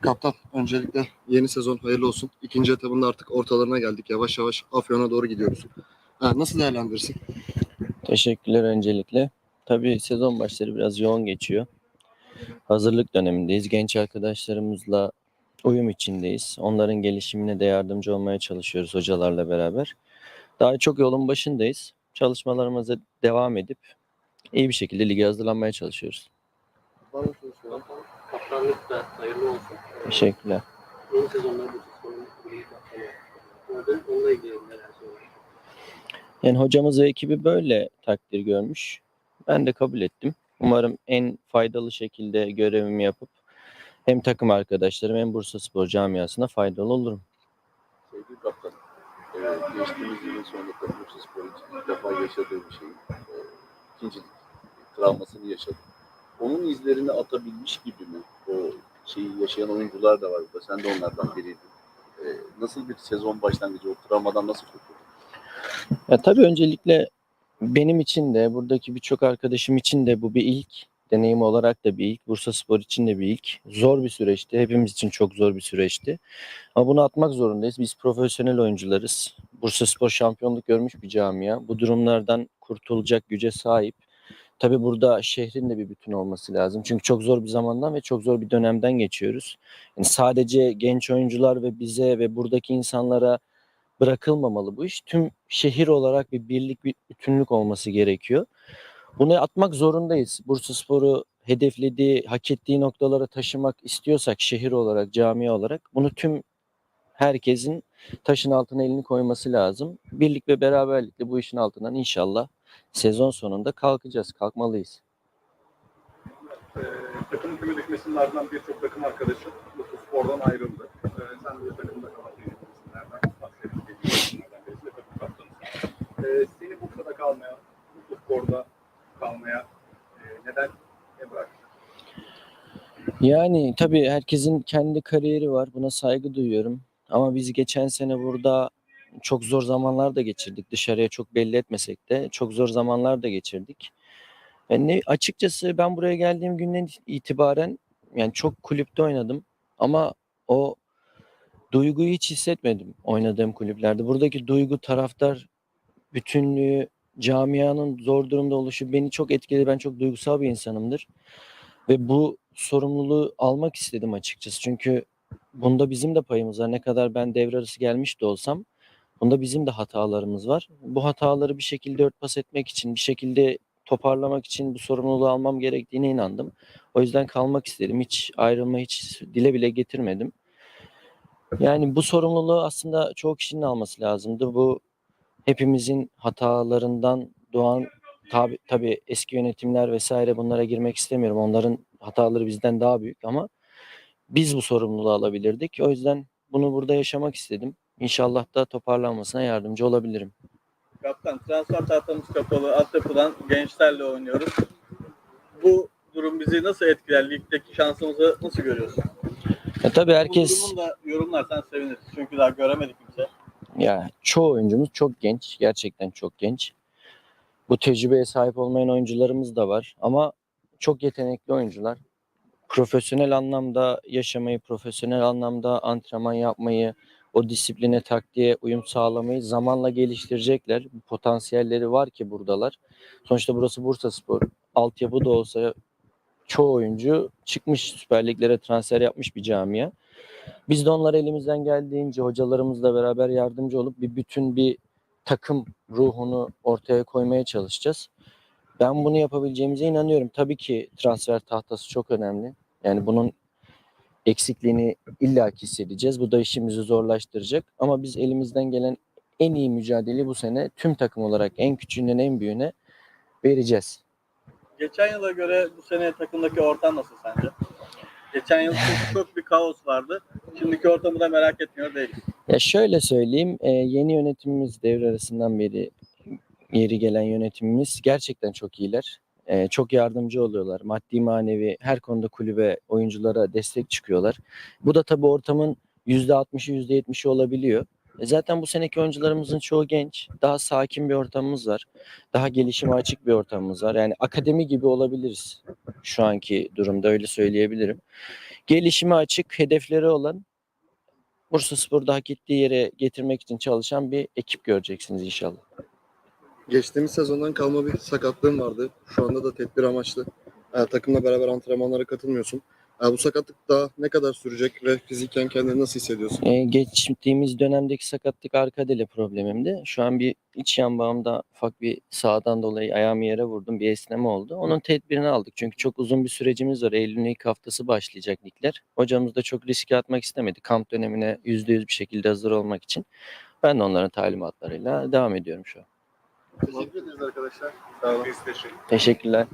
Kaptan öncelikle yeni sezon hayırlı olsun. İkinci etabında artık ortalarına geldik. Yavaş yavaş Afyon'a doğru gidiyoruz. Ha, nasıl değerlendirirsin? Teşekkürler öncelikle. Tabii sezon başları biraz yoğun geçiyor. Hazırlık dönemindeyiz. Genç arkadaşlarımızla uyum içindeyiz. Onların gelişimine de yardımcı olmaya çalışıyoruz hocalarla beraber. Daha çok yolun başındayız. Çalışmalarımıza devam edip iyi bir şekilde lige hazırlanmaya çalışıyoruz. Kaptanlık da hayırlı olsun. Teşekkürler. Yeni. Orada onunla ilgili neler söylüyorsun? Yani hocamız ve ekibi böyle takdir görmüş. Ben de kabul ettim. Umarım en faydalı şekilde görevimi yapıp hem takım arkadaşlarım hem Bursa Spor camiasına faydalı olurum. Sevgili kaptan, e, geçtiğimiz yılın sonunda Bursa Spor için ilk defa yaşadığı bir şey. E, ikincilik travmasını yaşadı. Onun izlerini atabilmiş gibi mi? O şeyi yaşayan oyuncular da var burada. Sen de onlardan biriydin. E, nasıl bir sezon başlangıcı? O travmadan nasıl kurtuldun? Ya tabii öncelikle benim için de buradaki birçok arkadaşım için de bu bir ilk. Deneyim olarak da bir ilk. Bursa Spor için de bir ilk. Zor bir süreçti. Hepimiz için çok zor bir süreçti. Ama bunu atmak zorundayız. Biz profesyonel oyuncularız. Bursa Spor şampiyonluk görmüş bir camia. Bu durumlardan kurtulacak güce sahip. Tabii burada şehrin de bir bütün olması lazım. Çünkü çok zor bir zamandan ve çok zor bir dönemden geçiyoruz. Yani sadece genç oyuncular ve bize ve buradaki insanlara bırakılmamalı bu iş. Tüm şehir olarak bir birlik, bir bütünlük olması gerekiyor. Bunu atmak zorundayız. Bursaspor'u hedeflediği, hak ettiği noktalara taşımak istiyorsak şehir olarak, cami olarak bunu tüm herkesin taşın altına elini koyması lazım. Birlik ve beraberlikle bu işin altından inşallah sezon sonunda kalkacağız, kalkmalıyız. Ee, takımın küme düşmesinin ardından birçok takım arkadaşı Mutlu Spor'dan ayrıldı. Ee, sen de takımda kalan Spor'da kalmaya e, neden ne bıraktın? Yani tabii herkesin kendi kariyeri var. Buna saygı duyuyorum. Ama biz geçen sene burada çok zor zamanlar da geçirdik. Dışarıya çok belli etmesek de çok zor zamanlar da geçirdik. Yani açıkçası ben buraya geldiğim günden itibaren yani çok kulüpte oynadım ama o duyguyu hiç hissetmedim oynadığım kulüplerde. Buradaki duygu, taraftar bütünlüğü, camianın zor durumda oluşu beni çok etkiledi. Ben çok duygusal bir insanımdır. Ve bu sorumluluğu almak istedim açıkçası. Çünkü bunda bizim de payımız var. Ne kadar ben devre arası gelmiş de olsam bunda bizim de hatalarımız var. Bu hataları bir şekilde örtbas etmek için, bir şekilde toparlamak için bu sorumluluğu almam gerektiğine inandım. O yüzden kalmak istedim. Hiç ayrılma hiç dile bile getirmedim. Yani bu sorumluluğu aslında çoğu kişinin alması lazımdı. Bu hepimizin hatalarından doğan tabi tabii eski yönetimler vesaire bunlara girmek istemiyorum. Onların hataları bizden daha büyük ama biz bu sorumluluğu alabilirdik. O yüzden bunu burada yaşamak istedim. İnşallah da toparlanmasına yardımcı olabilirim. Kaptan transfer tahtamız kapalı. Altyapıdan gençlerle oynuyoruz. Bu durum bizi nasıl etkiler? Ligdeki şansımızı nasıl görüyorsun? Ya tabii Bu herkes durumun da yorumlarsan seviniriz. Çünkü daha göremedik kimse. ya çoğu oyuncumuz çok genç. Gerçekten çok genç. Bu tecrübeye sahip olmayan oyuncularımız da var ama çok yetenekli oyuncular. Profesyonel anlamda yaşamayı, profesyonel anlamda antrenman yapmayı, o disipline, taktiğe uyum sağlamayı zamanla geliştirecekler. Potansiyelleri var ki buradalar. Sonuçta burası Bursaspor. Altyapı da olsa çoğu oyuncu çıkmış Süper Liglere transfer yapmış bir camia. Biz de onlara elimizden geldiğince hocalarımızla beraber yardımcı olup bir bütün bir takım ruhunu ortaya koymaya çalışacağız. Ben bunu yapabileceğimize inanıyorum. Tabii ki transfer tahtası çok önemli. Yani bunun eksikliğini illa hissedeceğiz. Bu da işimizi zorlaştıracak. Ama biz elimizden gelen en iyi mücadeleyi bu sene tüm takım olarak en küçüğünden en büyüğüne vereceğiz. Geçen yıla göre bu sene takımdaki ortam nasıl sence? Geçen yıl çok, bir kaos vardı. Şimdiki ortamı da merak etmiyor değil. Ya şöyle söyleyeyim, e, yeni yönetimimiz devre arasından beri yeri gelen yönetimimiz gerçekten çok iyiler. E, çok yardımcı oluyorlar. Maddi manevi her konuda kulübe, oyunculara destek çıkıyorlar. Bu da tabii ortamın %60'ı %70'i olabiliyor. E, zaten bu seneki oyuncularımızın çoğu genç. Daha sakin bir ortamımız var. Daha gelişime açık bir ortamımız var. Yani akademi gibi olabiliriz şu anki durumda öyle söyleyebilirim. gelişime açık, hedefleri olan Bursa Spor'da hak ettiği yere getirmek için çalışan bir ekip göreceksiniz inşallah. Geçtiğimiz sezondan kalma bir sakatlığın vardı. Şu anda da tedbir amaçlı. E, takımla beraber antrenmanlara katılmıyorsun. E, bu sakatlık daha ne kadar sürecek ve fiziken kendini nasıl hissediyorsun? Ee, geçtiğimiz dönemdeki sakatlık arka dele problemimdi. Şu an bir iç yan bağımda ufak bir sağdan dolayı ayağımı yere vurdum. Bir esneme oldu. Onun tedbirini aldık. Çünkü çok uzun bir sürecimiz var. Eylül'ün ilk haftası başlayacak ligler. Hocamız da çok riske atmak istemedi. Kamp dönemine %100 bir şekilde hazır olmak için. Ben de onların talimatlarıyla devam ediyorum şu an. Teşekkür ederiz arkadaşlar. Sağ olun. Biz teşekkür Teşekkürler.